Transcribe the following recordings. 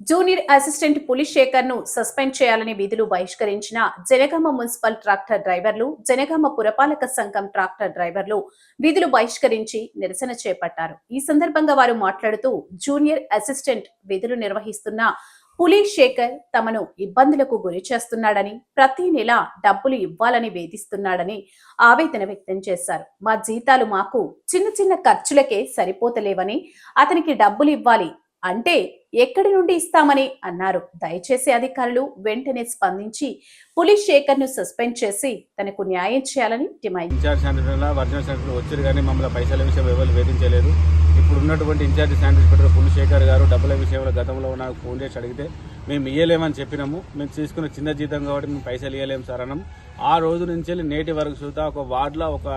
Junior assistant పులిస్ శేఖర్ను suspend చేయాలని విధులు బహిష్కరించిన జనగామ మున్సిపల్ ట్రాక్టర్ డ్రైవర్లు జనగామ పురపాలక సంఘం ట్రాక్టర్ డ్రైవర్లు విధులు బహిష్కరించి నిరసన చేపట్టారు. ఈ సందర్భంగా వారు మాట్లాడుతూ జూనియర్ అసిస్టెంట్ విధులు నిర్వహిస్తున్న పులి శేఖర్ తమను ఇబ్బందులకు గురి చేస్తున్నాడని ప్రతి నెల డబ్బులు ఇవ్వాలని వేధిస్తున్నాడని ఆవేదన వ్యక్తం చేశారు. మా జీతాలు మాకు చిన్న చిన్న ఖర్చులకే సరిపోతలేవని అతనికి డబ్బులు ఇవ్వాలి అంటే ఎక్కడి నుండి ఇస్తామని అన్నారు. దయచేసి అధికారులు వెంటనే స్పందించి పులిస్ శేఖర్ను సస్పెండ్ చేసి తనకు న్యాయం చేయాలని డిమాండ్. ఇన్ఛార్జ్ శానిటరీ వర్జనల్ సెంటర్ వచ్చారు కానీ మమ్మల్ని పైసల విషయం ఎవరు వేధించలేదు. ఇప్పుడు ఉన్నటువంటి ఇన్ఛార్జ్ శానిటరీ ఇన్స్పెక్టర్ పులిశేఖర్ గారు డబ్బుల విషయంలో గతంలో నాకు ఫోన్ చేసి అడిగితే మేము ఇయ్యలేమని చెప్పినాము. మేము తీసుకున్న చిన్న జీతం కాబట్టి మేము పైసలు ఇవ్వలేము సార్ అన్నాం. ఆ రోజు నుంచి వెళ్ళి నేటి వరకు చూద్దాం ఒక వార్డులో ఒక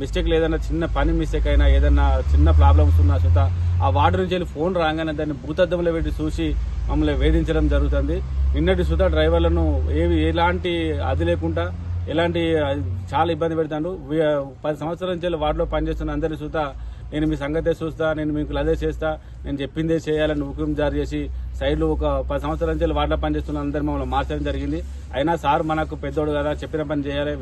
మిస్టేక్ ఏదైనా చిన్న పని మిస్టేక్ అయినా ఏదైనా చిన్న ప్రాబ్లమ్స్ ఉన్నా సుత ఆ వార్డు నుంచి వెళ్ళి ఫోన్ రాగానే దాన్ని భూతద్దంలో పెట్టి చూసి మమ్మల్ని వేధించడం జరుగుతుంది. నిన్నటి సుత డ్రైవర్లను ఏవి ఎలాంటి అది లేకుండా ఎలాంటి చాలా ఇబ్బంది పెడతాడు. పది సంవత్సరాల నుంచి వార్డులో పనిచేస్తున్న అందరి సుత నేను మీ సంగతే చూస్తా నేను మీకు అదే చేస్తా నేను చెప్పిందే చేయాలని హుకుం జారీ చేసి సైడ్లో ఒక పది సంవత్సరాల నుంచి వార్డులో పనిచేస్తున్న అందరూ మమ్మల్ని మార్చడం జరిగింది. అయినా సార్ మనకు పెద్దోడు కదా చెప్పిన పని చేయాలి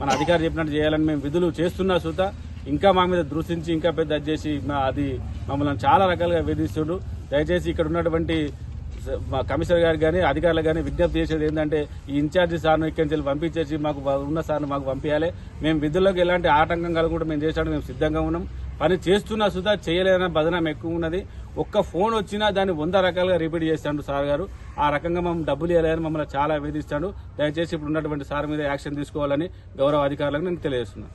మన అధికారి చెప్పినట్టు చేయాలని మేము విధులు చేస్తున్నా చూస్తా ఇంకా మా మీద దృష్టించి ఇంకా పెద్ద అది చేసి మా- అది మమ్మల్ని చాలా రకాలుగా వేధిస్తుండ్రు దయచేసి ఇక్కడ ఉన్నటువంటి మా కమిషనర్ గారు కానీ అధికారులకు కానీ విజ్ఞప్తి చేసేది ఏంటంటే ఈ ఇన్ఛార్జి సార్ను ఇక్కడి నుంచి పంపించేసి మాకు ఉన్న సార్ను మాకు పంపించాలి. మేము విధుల్లోకి ఎలాంటి ఆటంకం కలగకుండా మేము చేసాడు మేము సిద్ధంగా ఉన్నాం. పని చేస్తున్నా సుధా చేయలేదన్న బదనం ఎక్కువ ఉన్నది. ఒక్క ఫోన్ వచ్చినా దాన్ని వంద రకాలుగా రిపీట్ చేస్తాడు సార్ గారు. ఆ రకంగా మనం డబ్బులు ఇవ్వలేదని మమ్మల్ని చాలా వేధిస్తాడు. దయచేసి ఇప్పుడు ఉన్నటువంటి సార్ మీద యాక్షన్ తీసుకోవాలని గౌరవ అధికారులకు నేను తెలియజేస్తున్నాను.